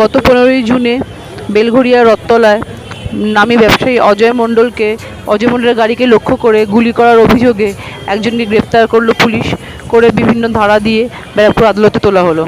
গত পনেরোই জুনে বেলঘরিয়া রথতলায় নামী ব্যবসায়ী অজয় মণ্ডলকে, অজয় মণ্ডলের গাড়িকে লক্ষ্য করে গুলি করার অভিযোগে একজনকে গ্রেপ্তার করল পুলিশ, করে বিভিন্ন ধারা দিয়ে ব্যারাকপুর আদালতে তোলা হলো।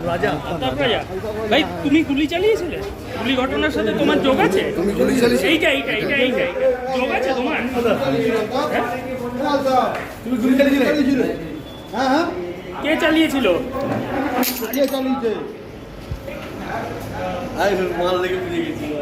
রাজা ভাই তুমি গুলি চালিয়েছিলে? গুলি ঘটনার সাথে তোমার যোগ আছে? তুমি গুলি এইটা এইটা এইটা এইটা এইটা। যোগ আছে তোমার? হ্যাঁ? তুমি গুলি চালিয়েছিলে? হ্যাঁ হ্যাঁ। কে চালিয়েছিল? কে চালিয়েছে? আরে মাল লেগে পুড়ে গেছিল